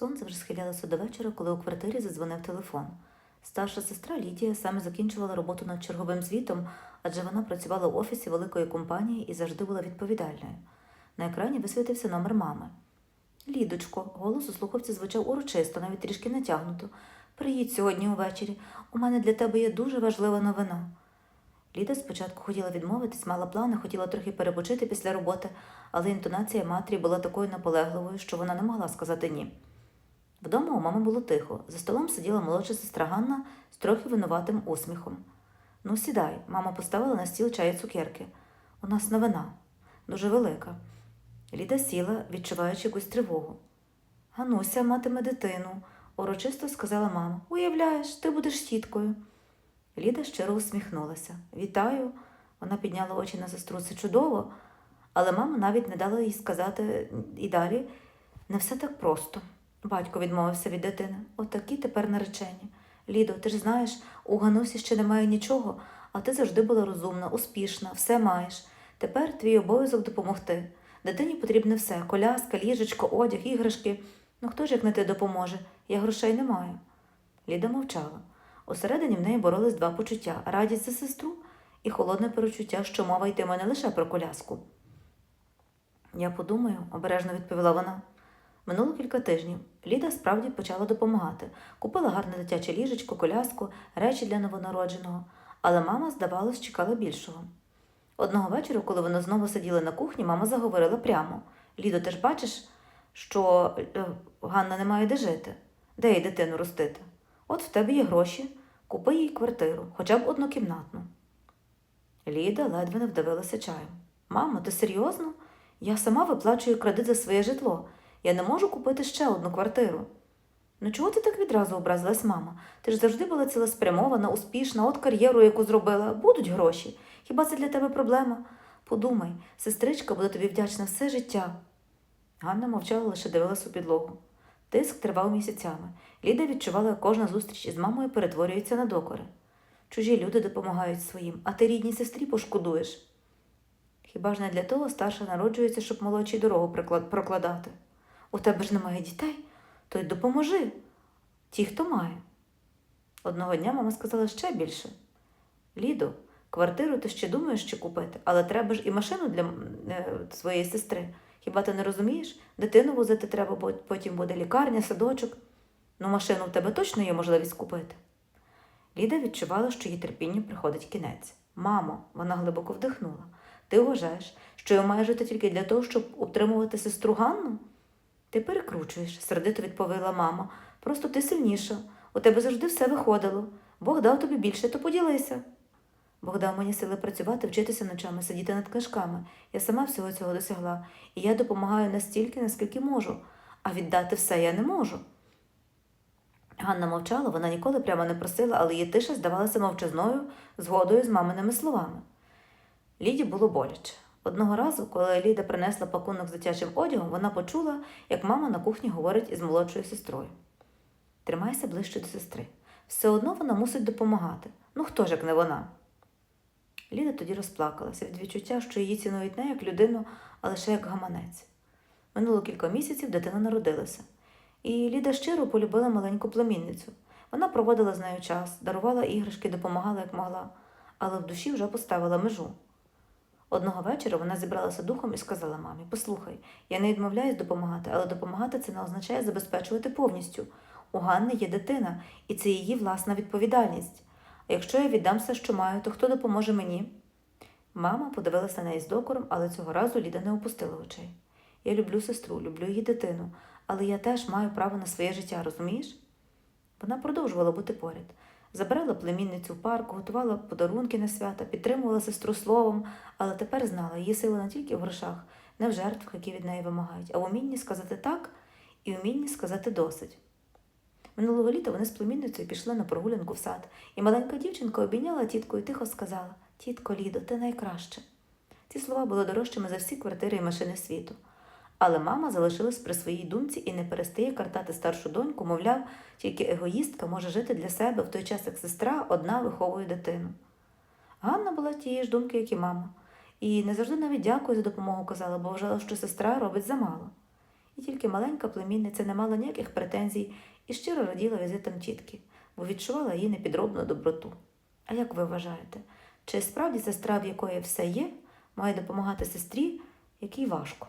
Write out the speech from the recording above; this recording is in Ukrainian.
Сонце вже схилялося до вечора, коли у квартирі задзвонив телефон. Старша сестра Лідія саме закінчувала роботу над черговим звітом, адже вона працювала в офісі великої компанії і завжди була відповідальною. На екрані висвітився номер мами. Лідочко, голос у слухавці звучав урочисто, навіть трішки натягнуто. Приїдь сьогодні увечері. У мене для тебе є дуже важлива новина. Ліда спочатку хотіла відмовитись, мала плани, хотіла трохи перепочити після роботи, але інтонація матері була такою наполегливою, що вона не могла сказати ні. Вдома у мами було тихо. За столом сиділа молодша сестра Ганна з трохи винуватим усміхом. Ну, сідай, мама поставила на стіл чай і цукерки. У нас новина, дуже велика. Ліда сіла, відчуваючи якусь тривогу. Гануся матиме дитину, урочисто сказала мама. Уявляєш, ти будеш тіткою. Ліда щиро усміхнулася. Вітаю. Вона підняла очі на сестру. Це чудово. Але мама навіть не дала їй сказати і далі не все так просто. Батько відмовився від дитини. Отакі тепер наречені. Лідо, ти ж знаєш, у Ганусі ще немає нічого, а ти завжди була розумна, успішна, все маєш. Тепер твій обов'язок допомогти. Дитині потрібне все коляска, ліжечко, одяг, іграшки. Ну хто ж як не ти допоможе? Я грошей не маю. Ліда мовчала. Усередині в неї боролись два почуття радість за сестру і холодне перечуття, що мова йтиме не лише про коляску. Я подумаю, обережно відповіла вона. Минуло кілька тижнів. Ліда справді почала допомагати. Купила гарне дитяче ліжечко, коляску, речі для новонародженого, але мама, здавалось, чекала більшого. Одного вечора, коли вони знову сиділи на кухні, мама заговорила прямо: Лідо, ти ж бачиш, що е, Ганна не має де жити, де їй дитину ростити? От в тебе є гроші, купи їй квартиру, хоча б однокімнатну. Ліда ледве не вдавилася чаєм. Мамо, ти серйозно? Я сама виплачую кредит за своє житло. Я не можу купити ще одну квартиру. Ну чого ти так відразу образилась, мама? Ти ж завжди була цілеспрямована, успішна, от кар'єру, яку зробила, будуть гроші. Хіба це для тебе проблема? Подумай, сестричка буде тобі вдячна все життя. Ганна мовчала, лише дивилась у підлогу. Тиск тривав місяцями. Ліда відчувала, як кожна зустріч із мамою перетворюється на докори. Чужі люди допомагають своїм, а ти рідній сестрі пошкодуєш. Хіба ж не для того старша народжується, щоб молодшій дорогу прокладати? У тебе ж немає дітей, то й допоможи. Ті, хто має. Одного дня мама сказала ще більше. Лідо, квартиру ти ще думаєш, що купити, але треба ж і машину для е, своєї сестри. Хіба ти не розумієш? Дитину возити треба, бо потім буде лікарня, садочок. Ну, машину в тебе точно є можливість купити. Ліда відчувала, що їй терпінню приходить кінець. Мамо, вона глибоко вдихнула. Ти вважаєш, що я маю жити тільки для того, щоб утримувати сестру Ганну? Ти перекручуєш, сердито відповіла мама. Просто ти сильніша. У тебе завжди все виходило. Бог дав тобі більше, то поділися. Бог дав мені сили працювати, вчитися ночами, сидіти над книжками. Я сама всього цього досягла, і я допомагаю настільки, наскільки можу, а віддати все я не можу. Ганна мовчала, вона ніколи прямо не просила, але її тиша здавалася мовчазною згодою з маминими словами. Ліді було боляче. Одного разу, коли Ліда принесла пакунок з дитячим одягом, вона почула, як мама на кухні говорить із молодшою сестрою. Тримайся ближче до сестри. Все одно вона мусить допомагати. Ну хто ж як не вона? Ліда тоді розплакалася від відчуття, що її цінують не як людину, а лише як гаманець. Минуло кілька місяців дитина народилася, і Ліда щиро полюбила маленьку племінницю. Вона проводила з нею час, дарувала іграшки, допомагала як могла, але в душі вже поставила межу. Одного вечора вона зібралася духом і сказала мамі: Послухай, я не відмовляюсь допомагати, але допомагати це не означає забезпечувати повністю. У Ганни є дитина, і це її власна відповідальність. А якщо я віддам все, що маю, то хто допоможе мені? Мама подивилася на неї з докором, але цього разу Ліда не опустила очей. Я люблю сестру, люблю її дитину, але я теж маю право на своє життя, розумієш? Вона продовжувала бути поряд. Забирала племінницю в парк, готувала подарунки на свята, підтримувала сестру словом, але тепер знала, її сила не тільки в грошах, не в жертвах, які від неї вимагають, а в умінні сказати так і вмінні сказати досить. Минулого літа вони з племінницею пішли на прогулянку в сад, і маленька дівчинка обійняла тітку і тихо сказала Тітко Лідо, ти найкраще. Ці слова були дорожчими за всі квартири і машини світу. Але мама залишилась при своїй думці і не перестає картати старшу доньку, мовляв, тільки егоїстка може жити для себе в той час, як сестра одна виховує дитину. Ганна була тієї ж думки, як і мама, і не завжди навіть дякую за допомогу казала, бо вважала, що сестра робить замало. І тільки маленька племінниця не мала ніяких претензій і щиро раділа візитам тітки, бо відчувала її непідробну доброту. А як ви вважаєте, чи справді сестра, в якої все є, має допомагати сестрі, якій важко?